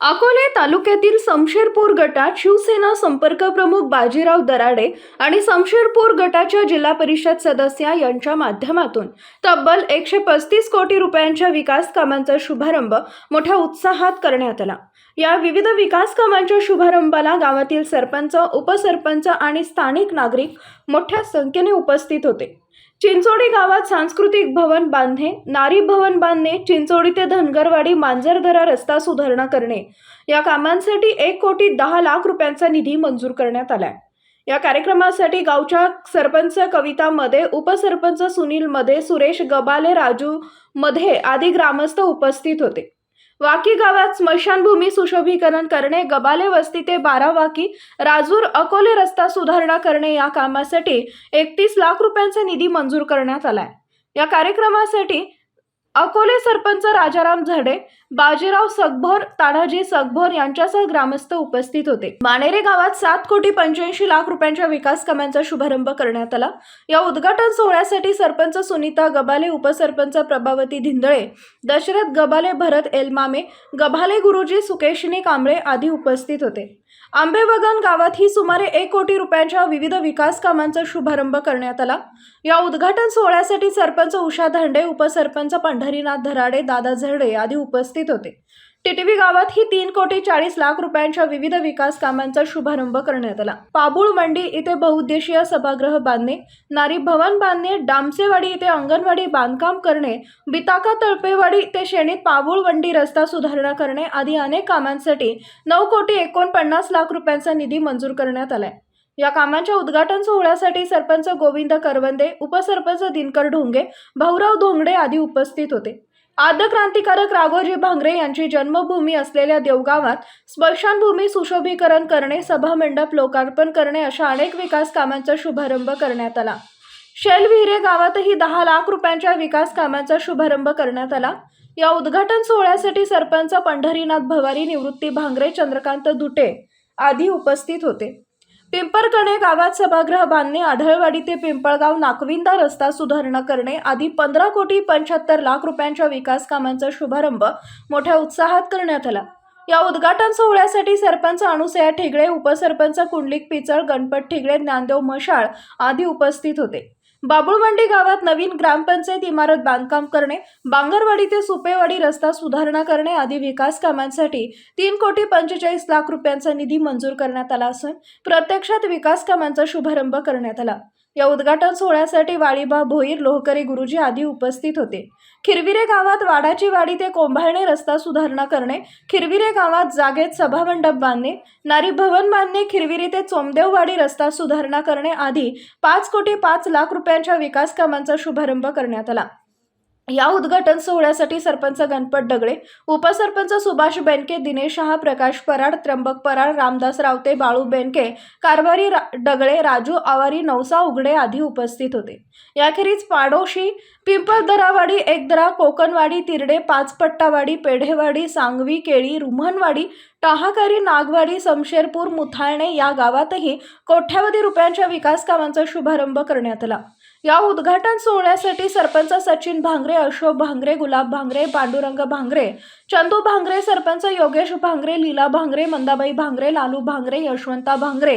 अकोले तालुक्यातील समशेरपूर गटात शिवसेना संपर्क प्रमुख बाजीराव दराडे आणि समशेरपूर गटाच्या जिल्हा परिषद सदस्या यांच्या माध्यमातून तब्बल एकशे पस्तीस कोटी रुपयांच्या विकास कामांचा शुभारंभ मोठ्या उत्साहात करण्यात आला. या विविध विकास कामांच्या शुभारंभाला गावातील सरपंच उपसरपंच आणि स्थानिक नागरिक मोठ्या संख्येने उपस्थित होते. चिंचोडी गावात सांस्कृतिक भवन बांधणे नारी भवन बांधणे चिंचोडी ते धनगरवाडी मांजरदरा रस्ता सुधारणा करणे. या कामांसाठी एक कोटी दहा लाख रुपयांचा निधी मंजूर करण्यात आलाय. या कार्यक्रमासाठी गावच्या सरपंच कविता मध्ये उपसरपंच सुनील मध्ये सुरेश गबाले राजू मध्ये आदी ग्रामस्थ उपस्थित होते. वाकी गावात स्मशानभूमी सुशोभीकरण करणे गबाले वस्ती ते बारावाकी राजूर अकोले रस्ता सुधारणा करणे या कामासाठी एकतीस लाख रुपयांचा निधी मंजूर करण्यात आलाय. या कार्यक्रमासाठी अकोले सरपंच राजाराम झडे बाजीराव सगभोर तानाजी सगभोर यांच्यासह ग्रामस्थ उपस्थित होते. मानेरे गावात सात कोटी पंच्याऐंशी लाख रुपयांच्या विकास कामांचा शुभारंभ करण्यात आला. या उद्घाटन सोहळ्यासाठी सरपंच सुनीता गबाले उपसरपंच प्रभावती धिंदळे दशरथ गबाले भरत एलमामे गभाले गुरुजी सुकेशिनी कांबळे आदी उपस्थित होते. आंबेवगन गावात ही सुमारे एक कोटी रुपयांच्या विविध विकास कामांचा शुभारंभ करण्यात आला. या उद्घाटन सोहळ्यासाठी सरपंच उषा धांडे उपसरपंच पंढरीनाथ धराडे दादा झरडे आदी उपस्थित होते. टिटवी गावात ही तीन कोटी चाळीस लाख रुपयांच्या विविध विकास कामांचा शुभारंभ करण्यात आला. पाबुळ मंडी इथे बहुउद्देशीय सभागृह बांधणे नारी भवन बांधणे डामसेवाडी इथे अंगणवाडी बांधकाम करणे बिताका तळपेवाडी ते शेणीत पाबुळ मंडी रस्ता सुधारणा करणे आदी अनेक कामांसाठी नऊ कोटी एकोणपन्नास लाख रुपयांचा निधी मंजूर करण्यात आलाय. या कामांच्या उद्घाटन सोहळ्यासाठी सरपंच गोविंद करवंदे उपसरपंच दिनकर ढोंगे भाऊराव धोंगडे आदी उपस्थित होते. आद्य क्रांतिकारक राघोजी भांगरे यांची जन्मभूमी असलेल्या देवगावात स्मशानभूमी सुशोभीकरण करणे सभामंडप लोकार्पण करणे अशा अनेक विकास कामांचा शुभारंभ करण्यात आला. शेलविहिरे गावातही दहा लाख रुपयांच्या विकास कामांचा शुभारंभ करण्यात आला. या उद्घाटन सोहळ्यासाठी सरपंच पंढरीनाथ भवारी निवृत्ती भांगरे चंद्रकांत दुटे आदी उपस्थित होते. पिंपरकणे गावात सभागृह बांधणे आढळवाडी ते पिंपळगाव नाकविंदा रस्ता सुधारणा करणे आदी पंधरा कोटी पंच्याहत्तर लाख रुपयांच्या विकास कामांचा शुभारंभ मोठ्या उत्साहात करण्यात आला. या उद्घाटन सोहळ्यासाठी सरपंच अणुसया ठिगळे उपसरपंच कुंडलिक पिचळ गणपत ठिगळे ज्ञानदेव मशाळ आदी उपस्थित होते. बाबुळमंडी गावात नवीन ग्रामपंचायत इमारत बांधकाम करणे बांगरवाडी ते सुपेवाडी रस्ता सुधारणा करणे आदी विकास कामांसाठी तीन कोटी पंचेचाळीस लाख रुपयांचा निधी मंजूर करण्यात आला असून प्रत्यक्षात विकास कामांचा शुभारंभ करण्यात आला. या उद्घाटन सोहळ्यासाठी वाळीबा भोईर लोहकरी गुरुजी आदी उपस्थित होते. खिरविरे गावात वाडाची वाडी ते कोंभाळणे रस्ता सुधारणा करणे खिरविरे गावात जागेत सभामंडप बांधणे नारी भवन बांधणे खिरविरी ते चोमदेववाडी रस्ता सुधारणा करणे आदी पाच कोटी पाच लाख रुपयांच्या विकास कामांचा शुभारंभ करण्यात आला. या उद्घाटन सोहळ्यासाठी सरपंच गणपत डगळे उपसरपंच सुभाष बेनके दिनेश शहा प्रकाश पराड त्र्यंबक पराड रामदास रावते बाळू बेनके कारभारी रा डगळे राजू आवारी नवसा उघडे आदी उपस्थित होते. याखेरीज पाडोशी पिंपळदरावाडी एकदरा कोकणवाडी तिरडे पाचपट्टावाडी पेढेवाडी सांगवी केळी रुमनवाडी टाहाकारी नागवाडी समशेरपूर मुथाळणे या गावातही कोट्यावधी रुपयांच्या विकास कामांचा शुभारंभ करण्यात आला. या उद्घाटन सोहळ्यासाठी सरपंच सचिन भांगरे अशोक भांगरे गुलाब भांगरे पांडुरंग भांगरे चंदू भांगरे सरपंच योगेश भांगरे लीला भांगरे मंदाबाई भांगरे लालू भांगरे यशवंता भांगरे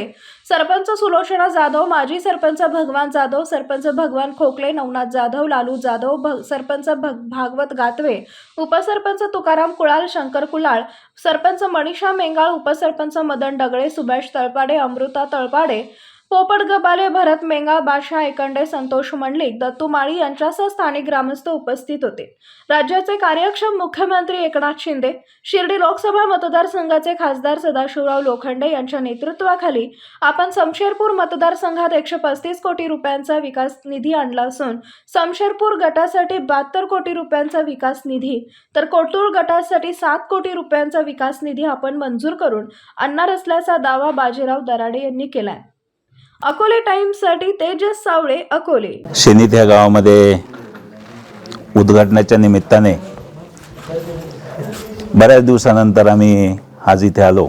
सरपंच सुलोचना जाधव माजी सरपंच भगवान जाधव सरपंच भगवान खोकले नवनाथ जाधव लालू जाधव भ सरपंच भग भागवत गातवे उपसरपंच तुकाराम कुळाल शंकर कुलाळ सरपंच मनीषा मेंगाळ उपसरपंच मदन डगळे सुभाष तळपाडे अमृता तळपाडे पोपट गबाले भरत मेंगा बादशाह एकंडे संतोष मंडलिक दत्तू माळी यांच्यासह स्थानिक ग्रामस्थ उपस्थित होते. राज्याचे कार्यक्षम मुख्यमंत्री एकनाथ शिंदे शिर्डी लोकसभा मतदारसंघाचे खासदार सदाशिवराव लोखंडे यांच्या नेतृत्वाखाली आपण समशेरपूर मतदारसंघात एकशे पस्तीस कोटी रुपयांचा विकास निधी आणला असून समशेरपूर गटासाठी बहात्तर कोटी रुपयांचा विकास निधी तर कोटूळ गटासाठी सात कोटी रुपयांचा विकास निधी आपण मंजूर करून आणणार असल्याचा दावा बाजीराव दराडे यांनी केलाय. अकोले टाइम्ससाठी तेजस सावळे अकोले. शेनीत ह्या गावामध्ये उद्घाटनाच्या निमित्ताने बऱ्याच दिवसानंतर आम्ही आज इथे आलो.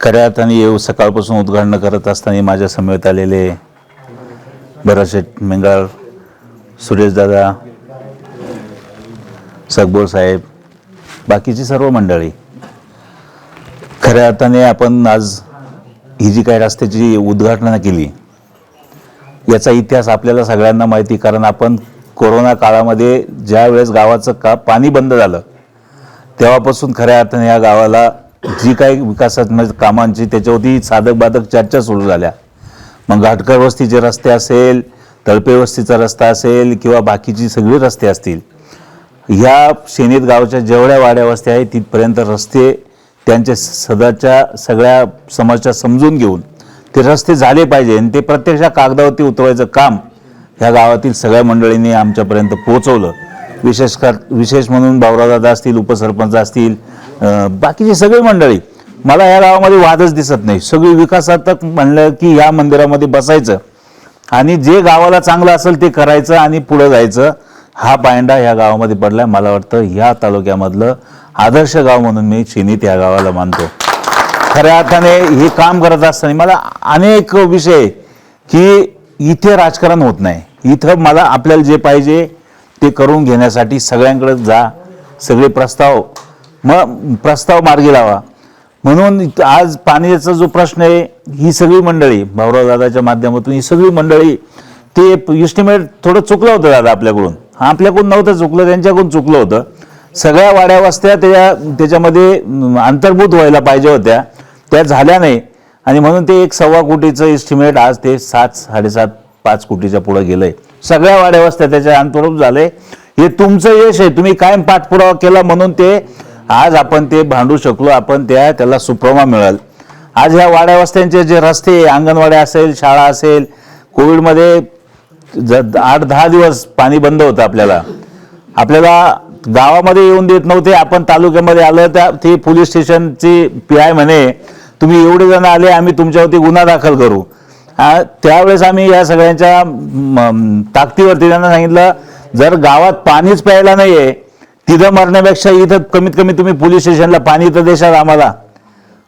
खऱ्या अर्थाने येऊ सकाळपासून उद्घाटन करत असताना माझ्या समेत आलेले भरतशेठ मेंगाळ सुरेशदादा सकबोर साहेब बाकीची सर्व मंडळी. खऱ्या अर्थाने आपण आज ही जी काही रस्त्याची उद्घाटना केली याचा इतिहास आपल्याला सगळ्यांना माहिती कारण आपण कोरोना काळामध्ये ज्या वेळेस गावाचं का पाणी बंद झालं तेव्हापासून खऱ्या अर्थाने या गावाला जी काही विकासात्मक म्हणजे कामांची त्याच्यावरती साधक बाधक चर्चा सुरू झाल्या. मग घाटकर वस्तीचे रस्ते असेल तळपे वस्तीचा रस्ता असेल किंवा बाकीची सगळी रस्ते असतील ह्या शेनीत गावच्या जेवढ्या वाड्या वस्त्या आहेत तिथपर्यंत रस्ते त्यांच्या सदाच्या सगळ्या समस्या समजून घेऊन ते रस्ते झाले पाहिजे आणि ते प्रत्यक्ष कागदावरती उतरवायचं काम ह्या गावातील सगळ्या मंडळींनी आमच्यापर्यंत पोहोचवलं. विशेष कर विशेष म्हणून भाऊरादादा असतील उपसरपंच असतील बाकीची सगळी मंडळी. मला या गावामध्ये वादच दिसत नाही. सगळी विकासात्मक म्हणलं की या मंदिरामध्ये बसायचं आणि जे गावाला चांगलं असेल ते करायचं आणि पुढं जायचं. हा पायंडा ह्या गावामध्ये पडलाय. मला वाटतं ह्या तालुक्यामधलं आदर्श गाव म्हणून मी चिनीत या गावाला मानतो. खऱ्या अर्थाने हे काम करत असताना मला अनेक विषय की इथे राजकारण होत नाही. इथं मला आपल्याला जे पाहिजे ते करून घेण्यासाठी सगळ्यांकडे जा. सगळे प्रस्ताव मग प्रस्ताव मार्गी लावा. म्हणून आज पाण्याचा जो प्रश्न आहे ही सगळी मंडळी भाऊराव दादाच्या माध्यमातून ही सगळी मंडळी ते इस्टिमेट थोडं चुकलं होतं दादा आपल्याकडून. आपल्याकडून नव्हतं चुकलं त्यांच्याकडून चुकलं होतं. सगळ्या वाड्या वस्त्या त्या त्याच्यामध्ये अंतर्भूत व्हायला पाहिजे होत्या. त्या झाल्या नाही. आणि म्हणून ते एक सव्वा कोटीचं इस्टिमेट आज ते सात साडेसात पाच कोटीच्या गेलं आहे सगळ्या वाड्या वस्त्या त्याच्या अंतर्भूत झाले हे तुमचं यश आहे. तुम्ही कायम पाठपुरावा केला म्हणून ते आज आपण ते भांडू शकलो. आपण त्या त्याला सुप्रमा मिळाल. आज ह्या वाड्या वस्त्यांचे जे रस्ते अंगणवाड्या असेल शाळा असेल कोविडमध्ये आठ दहा दिवस पाणी बंद होतं आपल्याला आपल्याला गावामध्ये येऊन देत नव्हते आपण तालुक्यामध्ये आलं त्या ते पोलीस स्टेशनची पी आय म्हणे तुम्ही एवढे जण आले आम्ही तुमच्यावरती गुन्हा दाखल करू. त्यावेळेस आम्ही या सगळ्यांच्या ताकदीवरती त्यांना सांगितलं जर गावात पाणीच प्यायला नाही आहे तिथं मरण्यापेक्षा इथं कमीत कमी तुम्ही पोलीस स्टेशनला पाणी तर देशाल आम्हाला.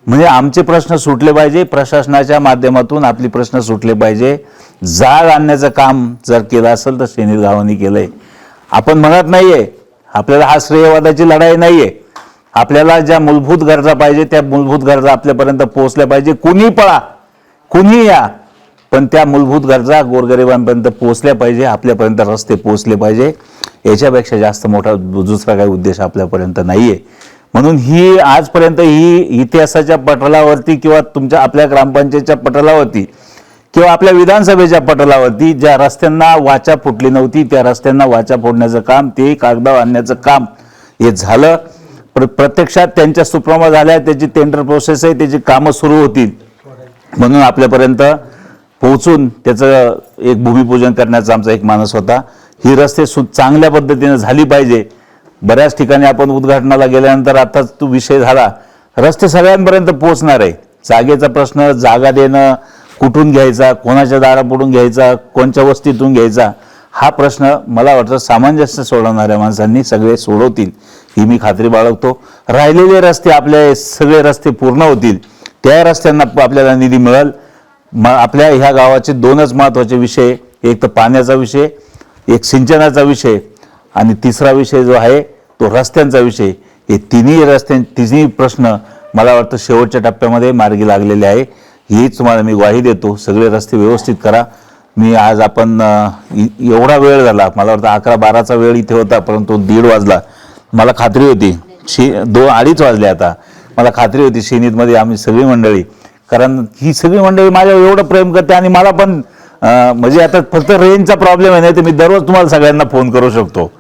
म्हणजे आमचे प्रश्न सुटले पाहिजे प्रशासनाच्या माध्यमातून आपले प्रश्न सुटले पाहिजे. जाळ आणण्याचं काम जर केलं असेल तर शेनीत गावांनी केलंय. आपण म्हणत नाहीये आपल्याला हा श्रेयवादाची लढाई नाहीये. आपल्याला ज्या मूलभूत गरजा पाहिजे त्या मूलभूत गरजा आपल्यापर्यंत पोहोचल्या पाहिजे. कुणी पळा कुणी या पण त्या मूलभूत गरजा गोरगरिबांपर्यंत पोहोचल्या पाहिजे आपल्यापर्यंत रस्ते पोहोचले पाहिजे. याच्यापेक्षा जास्त मोठा दुसरा काही उद्देश आपल्यापर्यंत नाहीये. म्हणून ही आजपर्यंत ही इतिहासाच्या पटलावरती किंवा तुमच्या आपल्या ग्रामपंचायतच्या पटलावरती किंवा आपल्या विधानसभेच्या पटलावरती ज्या रस्त्यांना वाचा फुटली नव्हती त्या रस्त्यांना वाचा फोडण्याचं काम ते कागदावर आणण्याचं काम हे झालं. प्र प्रत्यक्षात त्यांच्या सुप्रमा झाल्या त्याची टेंडर प्रोसेस आहे त्याची कामं सुरू होतील. म्हणून आपल्यापर्यंत पोहोचून त्याचं एक भूमिपूजन करण्याचा आमचा एक मानस होता. ही रस्ते सु चांगल्या पद्धतीनं झाली पाहिजे. बऱ्याच ठिकाणी आपण उद्घाटनाला गेल्यानंतर आताच तो विषय झाला. रस्ते सगळ्यांपर्यंत पोहोचणार आहे. जागेचा प्रश्न जागा देणं कुठून घ्यायचा कोणाच्या दारापुढून घ्यायचा कोणच्या वस्तीतून घ्यायचा हा प्रश्न मला वाटतं सामंजस्य सोडवणाऱ्या माणसांनी सगळे सोडवतील ही मी खात्री बाळगतो. राहिलेले रस्ते आपले सगळे रस्ते पूर्ण होतील. त्या रस्त्यांना आपल्याला निधी मिळेल. म आपल्या ह्या गावाचे दोनच महत्त्वाचे विषय एक तर पाण्याचा विषय एक सिंचनाचा विषय आणि तिसरा विषय जो आहे तो रस्त्यांचा विषय. हे तिन्ही रस्त्यां तिन्ही प्रश्न मला वाटतं शेवटच्या टप्प्यामध्ये मार्गी लागलेले आहे. हीच तुम्हाला मी ग्वाही देतो. सगळे रस्ते व्यवस्थित करा. मी आज आपण एवढा वेळ झाला. मला वाटतं अकरा बाराचा वेळ इथे होता परंतु दीड वाजला. मला खात्री होती. शे दोन अडीच वाजले आता. मला खात्री होती शेनीतमध्ये आम्ही सगळी मंडळी. कारण ही सगळी मंडळी माझ्यावर एवढं प्रेम करते आणि मला पण म्हणजे आता फक्त रेंजचा प्रॉब्लेम आहे नाही तर मी दररोज तुम्हाला सगळ्यांना फोन करू शकतो.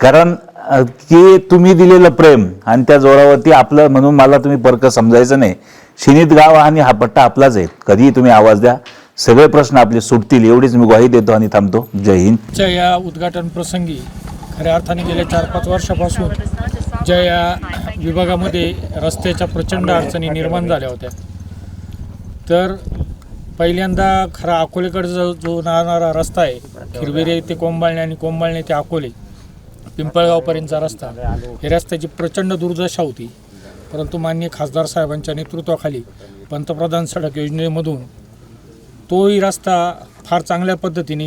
कारण की तुम्ही दिलेलं प्रेम आणि त्या जोरावरती आपलं म्हणून मला तुम्ही परक समजायचं नाही. शिनीत गाव आणि हा पट्टा आपलाच आहे. कधीही तुम्ही आवाज द्या. सगळे प्रश्न आपले सुटतील. एवढीच मी ग्वाही देतो आणि थांबतो. जय हिंद. या उद्घाटन प्रसंगी. खऱ्या अर्थाने गेल्या चार पाच वर्षापासून ज्या या विभागामध्ये रस्त्याच्या प्रचंड अडचणी निर्माण झाल्या होत्या. तर पहिल्यांदा खरा अकोलेकडे जो जो जाणारा रस्ता आहे खिरवेरे ते कोंबाळणे आणि कोंबाळणे ते अकोले पिंपळगावपर्यंतचा रस्ता. हे रस्त्याची प्रचंड दुर्दशा होती. परंतु माननीय खासदार साहेबांच्या नेतृत्वाखाली पंतप्रधान सडक योजनेमधून तोही रस्ता फार चांगल्या पद्धतीने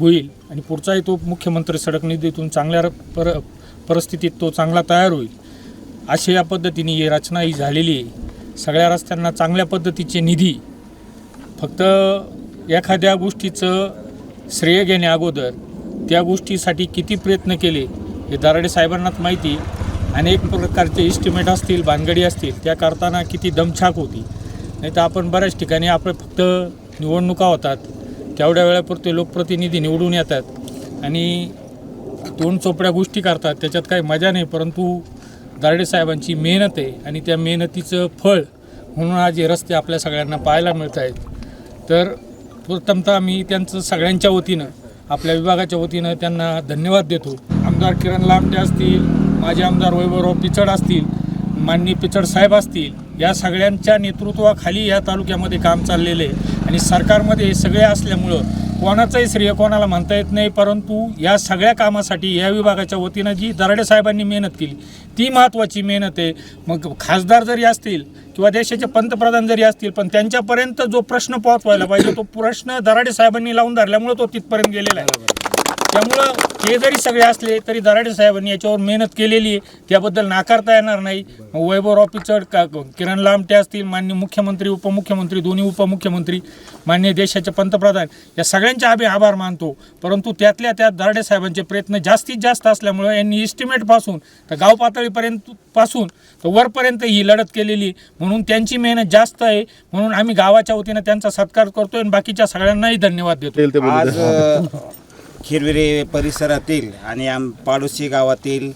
होईल आणि पुढचाही तो मुख्यमंत्री सडक निधीतून चांगल्या र- पर परिस्थितीत तो चांगला तयार होईल अशी या पद्धतीने ही रचना ही झालेली आहे. सगळ्या रस्त्यांना चांगल्या पद्धतीचे निधी फक्त एखाद्या गोष्टीचं श्रेय घेणे अगोदर त्या गोष्टीसाठी किती प्रयत्न केले हे दराडे साहेबांनाच माहिती. अनेक प्रकारचे इस्टिमेट असतील भानगडी असतील त्या करताना किती दमछाक होती. नाही तर आपण बऱ्याच ठिकाणी आपलं फक्त निवडणुका होतात. तेवढ्या वेळापुरते लोकप्रतिनिधी निवडून येतात. आणि तोंड चोपड्या गोष्टी करतात त्याच्यात काही मजा नाही. परंतु दारडे साहेबांची मेहनत आहे आणि त्या मेहनतीचं फळ म्हणून आज हे रस्ते आपल्या सगळ्यांना पाहायला मिळत आहेत तर प्रथमतः मी त्यांचं सगळ्यांच्या वतीनं आपल्या विभागाच्या वतीनं त्यांना धन्यवाद देतो. आमदार किरण लामटे असतील माजी आमदार वैभवराव पिचड असतील माननीय पिचड साहेब असतील या सगळ्यांच्या नेतृत्वाखाली या तालुक्यामध्ये काम चाललेलं आहे. आणि सरकारमध्ये हे सगळे असल्यामुळं कोणाचंही श्रेय कोणाला म्हणता येत नाही परंतु या सगळ्या कामासाठी या विभागाच्या वतीनं जी दराडे साहेबांनी मेहनत केली ती महत्त्वाची मेहनत आहे. मग खासदार जरी असतील किंवा देशाचे पंतप्रधान जरी असतील पण त्यांच्यापर्यंत जो प्रश्न पोहोचवायला पाहिजे तो प्रश्न दराडे साहेबांनी लावून धरल्यामुळे तो तिथपर्यंत गेलेला आहे. त्यामुळं हे जरी सगळे असले तरी दराडे साहेबांनी याच्यावर मेहनत केलेली आहे. त्याबद्दल नाकारता येणार नाही. मग वैभवराव पिचड का किरण लामटे असतील मान्य मुख्यमंत्री उपमुख्यमंत्री दोन्ही उपमुख्यमंत्री मान्य देशाचे पंतप्रधान या सगळ्यांचे आम्ही आभार मानतो. परंतु त्यातल्या त्यात दराडे साहेबांचे प्रयत्न जास्तीत जास्त असल्यामुळं यांनी इस्टिमेटपासून तर गाव पातळीपर्यंत पासून तर वरपर्यंत ही लढत केलेली म्हणून त्यांची मेहनत जास्त आहे. म्हणून आम्ही गावाच्या वतीनं त्यांचा सत्कार करतोय आणि बाकीच्या सगळ्यांनाही धन्यवाद देतो खिरविरे परिसरातील आणि आम पाडोशी गावातील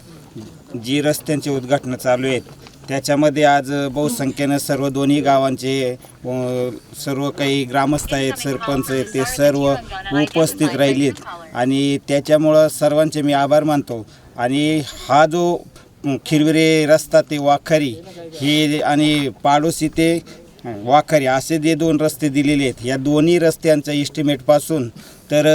जी रस्त्यांचे उद्घाटनं चालू आहेत त्याच्यामध्ये आज बहुसंख्येनं सर्व दोन्ही गावांचे सर्व काही ग्रामस्थ आहेत सरपंच आहेत ते सर्व उपस्थित राहिलेत. आणि त्याच्यामुळं सर्वांचे मी आभार मानतो. आणि हा जो खिरविरे रस्ता ते वाखरी हे आणि पाडोशी ते वाखरी असे जे दोन रस्ते दिलेले आहेत या दोन्ही रस्त्यांच्या इस्टिमेटपासून तर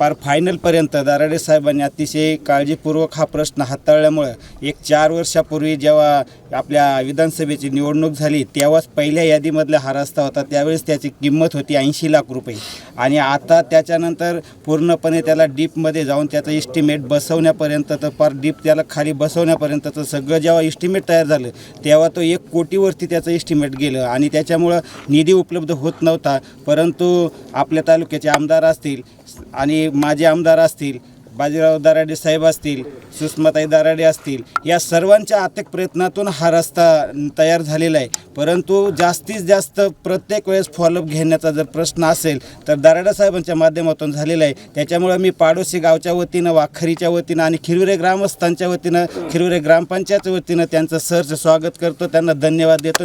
पार फायनलपर्यंत दराडे साहेबांनी अतिशय काळजीपूर्वक हा प्रश्न हाताळल्यामुळं एक चार वर्षापूर्वी जेव्हा आपल्या विधानसभेची निवडणूक झाली तेव्हाच पहिल्या यादीमधला हा रस्ता होता. त्यावेळेस त्याची किंमत होती ऐंशी लाख रुपये. आणि आता त्याच्यानंतर पूर्णपणे त्याला डीपमध्ये जाऊन त्याचं इस्टिमेट बसवण्यापर्यंत तर पार डीप त्याला खाली बसवण्यापर्यंतचं सगळं जेव्हा इस्टिमेट तयार झालं तेव्हा तो एक कोटीवरती त्याचं इस्टिमेट गेलं. आणि त्याच्यामुळं निधी उपलब्ध होत नव्हता परंतु आपल्या तालुक्याचे आमदार असतील आणि माजी आमदार असतील बाजीराव दराडे साहेब असतील सुषमाताई दराडे असतील या सर्वांच्या आर्थिक प्रयत्नातून हा रस्ता तयार झालेला आहे. परंतु जास्तीत जास्त प्रत्येक वेळेस फॉलोअप घेण्याचा जर प्रश्न असेल तर दराडे साहेबांच्या माध्यमातून झालेला आहे. त्याच्यामुळं मी पाडोशी गावच्या वतीनं वाखरीच्या वतीनं आणि खिरविरे ग्रामस्थांच्या वतीनं खिरविरे ग्रामपंचायतच्या वतीनं त्यांचं सहर्ष स्वागत करतो. त्यांना धन्यवाद देतो.